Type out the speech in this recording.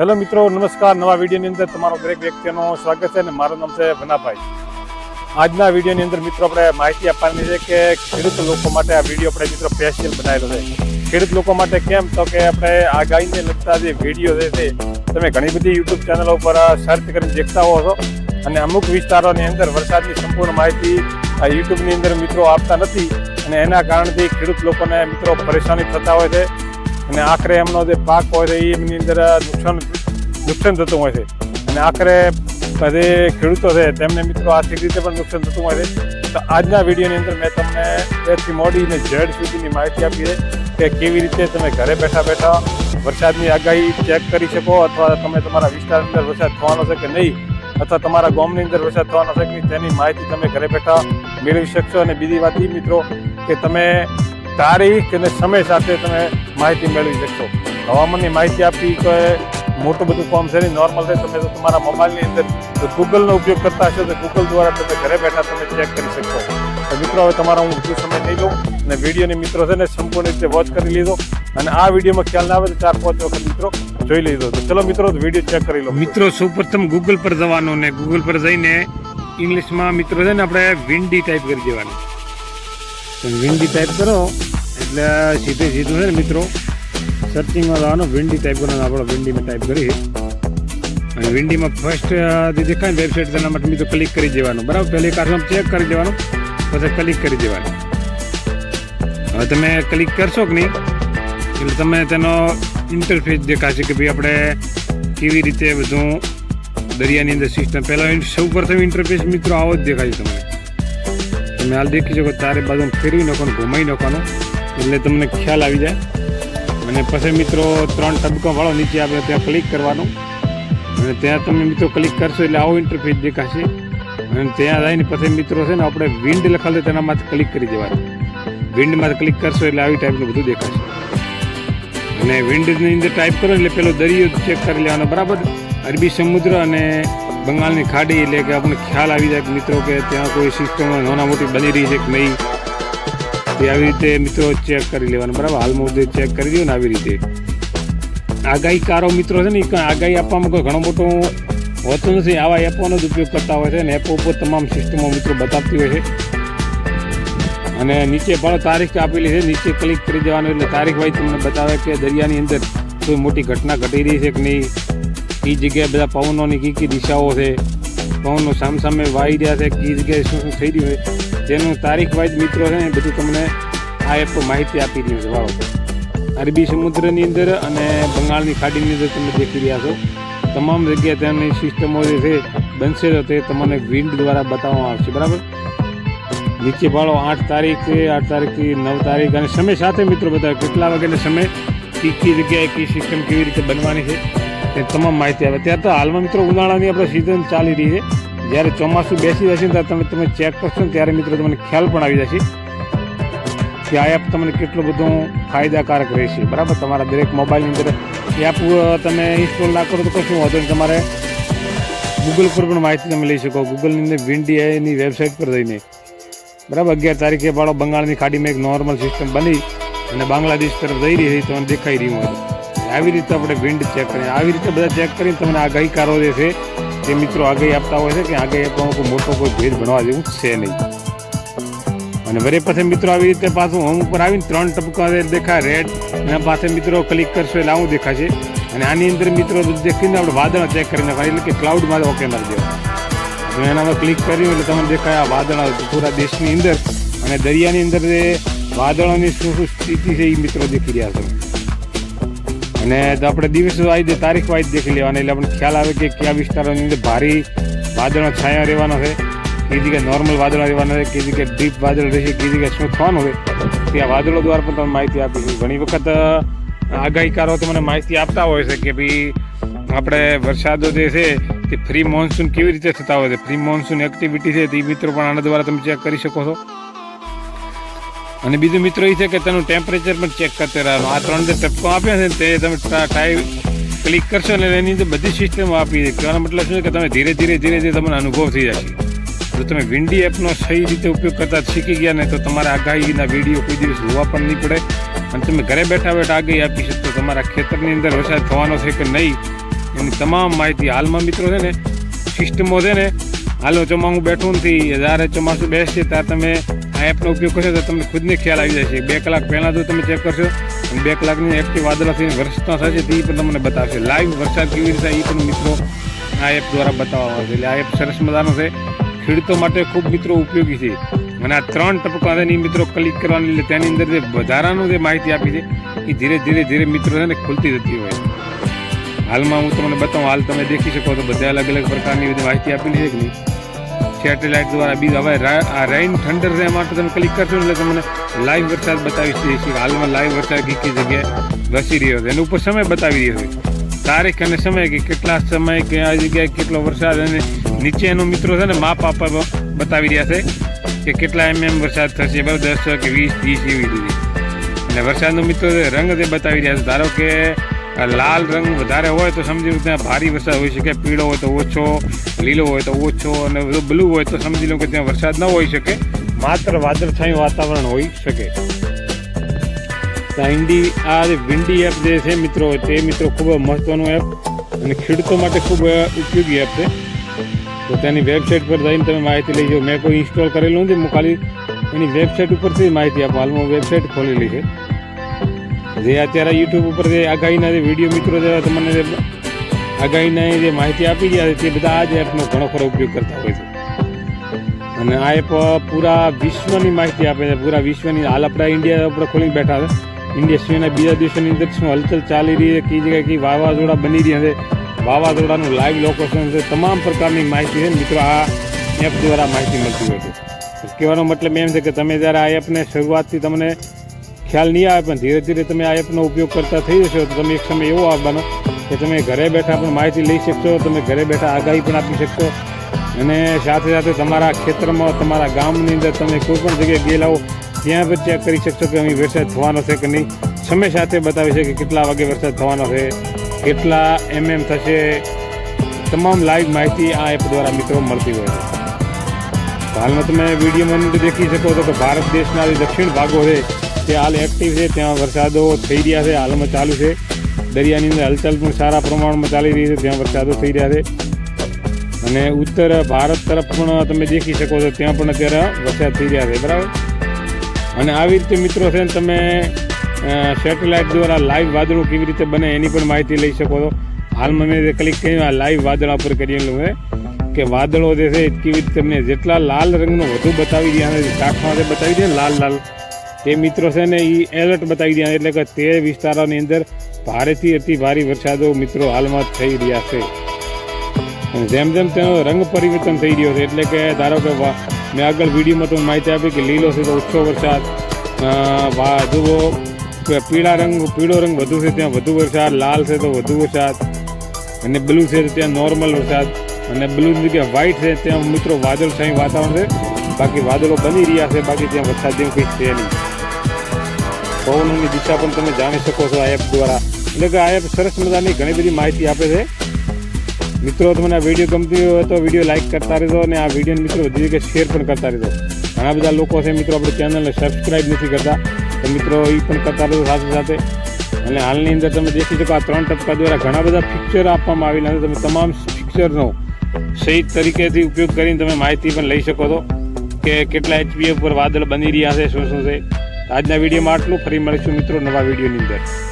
Hello મિત્રો, નમસ્કાર. નવા વિડીયોની અંદર તમારો દરેક વ્યક્તિનું સ્વાગત છે અને મારું નામ છે ભનાભાઈ. આજના વિડીયોની અંદર મિત્રો આપણે માહિતી આપવાની છે કે ખેડૂત લોકો માટે આ વીડિયો આપણે મિત્રો સ્પેશિયલ બનાવેલો છે. ખેડૂત લોકો માટે કેમ? તો કે આપણે આ ગાયને લગતા જે વીડિયો છે તે તમે ઘણી બધી યુટ્યુબ ચેનલો ઉપર સર્ચ કરીને દેખતા હો છો. અને અમુક વિસ્તારોની અંદર વરસાદની સંપૂર્ણ માહિતી આ યુટ્યુબની અંદર મિત્રો આપતા નથી. અને એના કારણથી ખેડૂત લોકોને મિત્રો પરેશાની થતા હોય છે. અને આખરે એમનો જે પાક હોય છે એમની અંદર નુકસાન નુકસાન થતું હોય છે. અને આખરે જે ખેડૂતો છે, તેમને મિત્રો આર્થિક રીતે પણ નુકસાન થતું હોય છે. તો આજના વિડીયોની અંદર મેં તમને એથી મોડીને ઝેડ સુધીની માહિતી આપી છે કે કેવી રીતે તમે ઘરે બેઠા બેઠા વરસાદની આગાહી ચેક કરી શકો અથવા તમે તમારા વિસ્તારની અંદર વરસાદ થવાનો છે કે નહીં? અથવા તમારા ગામની અંદર વરસાદ થવાનો છે કે નહીં? તેની માહિતી તમે ઘરે બેઠા મેળવી શકશો. અને બીજી વાત એ મિત્રો કે તમે તારીખ અને સમય સાથે તમે માહિતી મેળવી શકશો. હવામાનની માહિતી આપી કે મોટું બધું કામ છે નહીં નોર્મલ છે, તમે તમારા મોબાઈલની અંદર ગૂગલનો ઉપયોગ કરતા હશો તો ગૂગલ દ્વારા તમે ઘરે બેઠા તમે ચેક કરી શકશો. તો મિત્રો, હવે તમારા હું વધુ સમય નહીં લઉં અને વિડીયોની મિત્રો છે ને સંપૂર્ણ રીતે વોચ કરી લીધો અને આ વિડીયોમાં ખ્યાલ ના આવે તો ચાર પાંચ વખત મિત્રો જોઈ લીધો તો ચલો મિત્રો, વીડિયો ચેક કરી લો મિત્રો, સૌપ્રથમ ગૂગલ પર જવાનું ને ગૂગલ પર જઈને ઇંગ્લિશમાં મિત્રો છે ને આપણે વિન્ડી ટાઈપ કરી દેવાનું. વિન્ડી ટાઈપ કરો. એટલે સીધે સીધું છે ને મિત્રો સર્ચિંગમાં જવાનું વિન્ડી ટાઈપ કરવાનું, આપણે વિન્ડીમાં ટાઈપ કરી. અને વિન્ડીમાં ફર્સ્ટ જે દેખાય ને વેબસાઇટ તેના માટે મિત્રો ક્લિક કરી દેવાનું. બરાબર? પહેલી કારમાં ચેક કરી દેવાનું, પછી ક્લિક કરી દેવાનું. હવે તમે ક્લિક કરશો કે નહીં, એટલે તમે તેનો ઇન્ટરફેસ દેખાશે કે ભાઈ આપણે કેવી રીતે બધું દરિયાની અંદર સિસ્ટમ પહેલાં સૌ પ્રથમ ઇન્ટરફેસ મિત્રો આવો જ દેખાય તમને. તમે હાલ દેખી શકો તારે બાજુ ફેરવી નાખવાનું, ઘુમાઈ નાખવાનું. એટલે તમને ખ્યાલ આવી જાય. અને પછી મિત્રો ત્રણ ટબકા વાળો નીચે આપણે ત્યાં ક્લિક કરવાનું. અને ત્યાં તમે મિત્રો ક્લિક કરશો એટલે આવો ઇન્ટરફેસ દેખાશે. અને ત્યાં જઈને પછી મિત્રો છે ને આપણે વિન્ડ લખાલ તો તેના માથે ક્લિક કરી દેવાનું. વિન્ડમાં ક્લિક કરશો એટલે આવી ટાઈપનું બધું દેખાશે. અને વિન્ડની અંદર ટાઈપ કરો એટલે પેલો દરિયો ચેક કરી લેવાનો, બરાબર? અરબી સમુદ્ર અને બંગાળની ખાડી, એટલે કે આપણને ખ્યાલ આવી જાય કે મિત્રો કે ત્યાં કોઈ સિસ્ટમ નાના મોટી બની રહી છે કે નહીં. તે આવી રીતે મિત્રો ચેક કરી લેવાનું, બરાબર? હાલમાં જે ચેક કરી દઉં ને આવી રીતે. આગાહીકારો મિત્રો છે ને, એ આગાહી આપવામાં કોઈ ઘણો મોટો હોતો નથી. આવા એપોનો જ ઉપયોગ કરતા હોય છે અને એપો ઉપર તમામ સિસ્ટમો મિત્રો બતાવતી હોય છે. અને નીચે પણ તારીખ આપેલી છે. નીચે ક્લિક કરી દેવાનું એટલે તારીખ વાઇઝ તમને બતાવે કે દરિયાની અંદર કોઈ મોટી ઘટના ઘટી રહી છે કે નહીં. કઈ જગ્યાએ બધા પવનોની કઈ કઈ દિશાઓ છે. પવનો સામસામે વાઈ રહ્યા છે. કઈ જગ્યાએ શું શું થઈ રહ્યું છે. તેનું તારીખ વાઇઝ મિત્રો છે ને બધું તમને આ એપ માહિતી આપી રહ્યું છે. વાળો અરબી સમુદ્રની અંદર અને બંગાળની ખાડીની અંદર તમે દેખી રહ્યા છો. તમામ જગ્યાએ તેની સિસ્ટમો જે છે, બનશે તો તે તમને વિન્ડ દ્વારા બતાવવામાં આવશે. બરાબર? નીચે ભાડો આઠ તારીખ, આઠ તારીખથી નવ તારીખ અને સમય સાથે મિત્રો બધા કેટલા વાગ્યાને સમય કઈ કઈ જગ્યાએ કઈ સિસ્ટમ કેવી રીતે બનવાની છે, તે તમામ માહિતી આવે. ત્યારે તો હાલમાં મિત્રો ઉનાળાની આપણે સિઝન ચાલી રહી છે. જ્યારે ચોમાસું બેસી જશે ને તમે તમે ચેક કરશો ને ત્યારે મિત્રો તમને ખ્યાલ પણ આવી જશે કે આ એપ તમને કેટલું બધું ફાયદાકારક રહેશે. બરાબર? તમારા દરેક મોબાઈલની અંદર એપ તમે ઇન્સ્ટોલ ના કરો તો કશું વાંધો નહીં. તમારે ગૂગલ પર પણ માહિતી તમે લઈ શકો. ગૂગલની અંદર વિન્ડી વેબસાઇટ પર જઈને બરાબર? અગિયાર તારીખે બાળો બંગાળની ખાડીમાં એક નોર્મલ સિસ્ટમ બની અને બાંગ્લાદેશ તરફ જઈ રહી તમને દેખાઈ રહ્યું આવી રીતે આપણે વિન્ડ ચેક કરીએ. આવી રીતે બધા ચેક કરીને તમને આગાહીકારો જે છે તે મિત્રો આગાહી આપતા હોય છે કે આગાહી આપવામાં મોટો કોઈ ભેદ ભણવા જેવું છે નહીં. અને વરે પછી મિત્રો આવી રીતે પાછું હોમ ઉપર આવીને ત્રણ ટપકા દેખાય રેડ એના પાસે મિત્રો ક્લિક કરશો એટલે આવું દેખાશે. અને આની અંદર મિત્રો દેખીને આપણે વાદળ ચેક કરી નાખવાનું, એટલે કે ક્લાઉડમાં ઓકે મારી દેવા. તમે એનામાં ક્લિક કર્યું એટલે તમને દેખાય આ વાદળ પૂરા દેશની અંદર અને દરિયાની અંદર જે વાદળોની શું શું સ્થિતિ છે એ મિત્રો દેખી રહ્યા છે. અને તો આપણે દિવસ વાઇઝ તારીખ વાઇઝ દેખી લેવાના, એટલે આપણને ખ્યાલ આવે કે કયા વિસ્તારોની અંદર ભારે વાદળો છાયા રહેવાનો છે, કઈ જગ્યાએ નોર્મલ વાદળો રહેવાના છે, કઈ જગ્યાએ ડીપ વાદળ રહેશે, કઈ જગ્યાએ શું થવાનું હોય તે આ વાદળો દ્વારા પણ તમે માહિતી આપી છે ઘણી વખત આગાહીકારો તો મને માહિતી આપતા હોય છે કે ભાઈ, આપણે વરસાદો જે છે, તે ફ્રી મોન્સૂન કેવી રીતે થતા હોય છે? ફ્રી મોન્સૂન એક્ટિવિટી છે, તે મિત્રો પણ આના દ્વારા તમે ચેક કરી શકો છો. અને બીજું મિત્રો એ છે કે તેનું ટેમ્પરેચર પણ ચેક કરते રહેવાનું આ ત્રણ જે ટપકો આપ્યા છે તે તમે ટાઈ ક્લિક કરશો ને એની અંદર બધી સિસ્ટમ આપી છે. કહેવાનો મતલબ શું છે કે તમે ધીરે ધીરે ધીરે ધીરે તમને અનુભવ થઈ જશે. જો તમે વિન્ડી એપનો સહી રીતે ઉપયોગ કરતા શીખી ગયા ને તો તમારે આગાહીના વીડિયો કોઈ દિવસ જોવા પણ નહીં પડે. અને તમે ઘરે બેઠા બેઠા આગાહી આપી શકશો તમારા ખેતરની અંદર વરસાદ થવાનો છે કે નહીં, એની તમામ માહિતી હાલમાં મિત્રો છે ને સિસ્ટમો છે ને, હાલો ચોમાસું બેઠું નથી જ્યારે ચોમાસું બેસશે ત્યારે તમે આ એપનો ઉપયોગ કરશો તો તમને ખુદને ખ્યાલ આવી જશે. બે કલાક પહેલાં તો તમે ચેક કરશો અને બે કલાકની એપથી વાદળા થઈને વર્ષના થશે તે પણ તમને બતાવશે. લાઈવ વરસાદ કેવી રીતે એ પણ મિત્રો આ એપ દ્વારા બતાવવામાં આવશે. એટલે આ એપ સરસ મજાનો છે. ખેડૂતો માટે ખૂબ મિત્રો ઉપયોગી છે. અને આ ત્રણ ટપકા છે મિત્રો ક્લિક કરવાની તેની અંદર જે વધારાનું જે માહિતી આપી છે એ ધીરે ધીરે ધીરે મિત્રો છે ને ખુલતી જતી હોય હાલમાં હું તમને બતાવું, હાલ તમે દેખી શકો તો બધા અલગ અલગ પ્રકારની બધી માહિતી આપેલી છે કે નહીં? સેટેલાઇટ દ્વારા બીજું હવે આ રેઇન થંડર છે માટે તમે ક્લિક કરશો એટલે તમને લાઈવ વરસાદ બતાવી દે છે, હાલમાં લાઈવ વરસાદ કઈ કઈ જગ્યાએ વસી રહ્યો છે. એના ઉપર સમય બતાવી રહ્યો છે. તારીખ અને સમય કે કેટલા સમય કે આ જગ્યાએ કેટલો વરસાદ અને નીચેનો મિત્રો છે ને, માપ આપવા બતાવી રહ્યા છે કે કેટલા એમ એમ વરસાદ થશે. બરાબર દસ કે વીસ ત્રીસ એવી રીતે. અને વરસાદનો મિત્રો રંગ જે બતાવી રહ્યા છે, ધારો કે લાલ રંગ વધારે હોય તો સમજી લો ત્યાં ભારે વરસાદ હોઈ શકે, પીળો હોય તો ઓછો, લીલો હોય તો ઓછો અને બ્લુ હોય તો સમજી લો કે ત્યાં વરસાદ ન હોઈ શકે, માત્ર વાદળછાયું વાતાવરણ હોઈ શકે. તો આ જે વિન્ડી એપ જે છે મિત્રો, તે મિત્રો ખૂબ મહત્વનું એપ અને ખેડૂતો માટે ખૂબ ઉપયોગી એપ છે. તો તેની વેબસાઇટ પર જઈને તમે માહિતી લઈ જાઓ. મેં કોઈ ઇન્સ્ટોલ કરેલું નથી, હું ખાલી એની વેબસાઇટ ઉપરથી માહિતી હાલ હાલમાં વેબસાઇટ ખોલેલી છે. જે અત્યારે યુટ્યુબ ઉપર જે આગાહીના જે વીડિયો મિત્રો જે તમને જે આગાહીના જે માહિતી આપી ગયા છે, તે બધા આ જ એપનો ઘણો ખરો ઉપયોગ કરતા હોય છે. અને આ એપ પૂરા વિશ્વની માહિતી આપે છે, પૂરા વિશ્વની હાલ આપણા ઇન્ડિયા આપણે ખોલીને બેઠા છે. ઇન્ડિયા સિવાયના બીજા દેશોની અંદર શું હલચલ ચાલી રહી છે, કઈ જગ્યાએ કઈ વાવાઝોડા બની રહ્યા છે. વાવાઝોડાનું લાઈવ લોકેશન છે, તમામ પ્રકારની માહિતી છે. મિત્રો, આ એપ દ્વારા માહિતી મળતી હોય છે. કહેવાનો મતલબ એમ છે કે તમે જ્યારે આ એપને શરૂઆતથી તમને ખ્યાલ નહીં આવે, પણ ધીરે ધીરે તમે આ એપનો ઉપયોગ કરતા થઈ જશો. તો તમે એક સમય એવો આવવાનો કે તમે ઘરે બેઠા પણ માહિતી લઈ શકશો, તમે ઘરે બેઠા આગાહી પણ આપી શકશો. અને સાથે સાથે તમારા ખેતરમાં, તમારા ગામની અંદર તમે કોઈ પણ જગ્યાએ ગયેલા હો, ત્યાં પણ ચેક કરી શકશો કે અહીં વરસાદ થવાનો છે કે નહીં. સમય સાથે બતાવી છે કે કેટલા વાગે વરસાદ થવાનો છે, કેટલા એમએમ થશે. તમામ લાઈવ માહિતી આ એપ દ્વારા મિત્રો મળતી હોય છે. હાલમાં તમે વિડીયોમાં અંદર દેખી શકો છો કે ભારત દેશના દક્ષિણ ભાગો છે. તે હાલ એક્ટિવ છે, ત્યાં વરસાદો થઈ રહ્યા છે, હાલમાં ચાલુ છે. દરિયાની અંદર હલચલ પણ સારા પ્રમાણમાં ચાલી રહી છે, ત્યાં વરસાદો થઈ રહ્યા છે. અને ઉત્તર ભારત તરફ પણ તમે દેખી શકો છો, ત્યાં પણ અત્યારે વરસાદ થઈ રહ્યા છે, બરાબર? અને આવી રીતે મિત્રો છે ને, તમે સેટેલાઇટ દ્વારા લાઈવ વાદળો કેવી રીતે બને એની પણ માહિતી લઈ શકો છો. હાલમાં મેં ક્લિક કર્યું, આ લાઈવ વાદળા પર કરેલું છે કે વાદળો જે છે કેવી રીતે તમને જેટલા લાલ રંગનો વધુ બતાવી કાંઠમાં જે બતાવી દે લાલ લાલ. તે મિત્રો છે ને એ એલર્ટ બતાવી રહ્યા એટલે કે તે વિસ્તારોની અંદર ભારેથી અતિ ભારે વરસાદો મિત્રો હાલમાં થઈ રહ્યા છે. જેમ જેમ તેનો રંગ પરિવર્તન થઈ રહ્યો છે, એટલે કે ધારો કે મેં આગળ વિડીયોમાં તમને માહિતી આપી કે લીલો છે તો ઓછો વરસાદ જુઓ પીળા રંગ, પીળો રંગ વધુ છે, ત્યાં વધુ વરસાદ, લાલ છે તો વધુ વરસાદ, અને બ્લુ છે તો ત્યાં નોર્મલ વરસાદ, અને બ્લુ જગ્યાએ વ્હાઇટ છે ત્યાં મિત્રો વાદળછાયું વાતાવરણ છે, બાકી વાદળો બની રહ્યા છે, બાકી ત્યાં વરસાદ જેવું કંઈ છે નહીં. પવનોની દિશા પણ તમે જાણી શકો છો આ એપ દ્વારા. એટલે કે આ એપ સરસ મજાની ઘણી બધી માહિતી આપે છે. મિત્રો, તમને આ વીડિયો ગમતી હોય તો વીડિયો લાઇક કરતા રહેજો અને આ વિડીયોને મિત્રો વધી કે શેર પણ કરતા રહેજો. ઘણા બધા લોકો છે મિત્રો આપણે ચેનલને સબસ્ક્રાઈબ નથી કરતા. તો મિત્રો એ પણ કરતા રહેજો સાથે સાથે. અને હાલની અંદર તમે દેખી શકો આ ત્રણ ટપકા દ્વારા ઘણા બધા પિક્ચર આપવામાં આવેલા છે. તમે તમામ પિક્ચરનો સહી તરીકેથી ઉપયોગ કરીને તમે માહિતી પણ લઈ શકો છો કે કેટલા એચપીએ ઉપર વાદળ બની રહ્યા છે, શું શું છે. આજના વિડીયોમાં આટલું. ફરી મળીશું મિત્રો નવા વિડીયોની અંદર.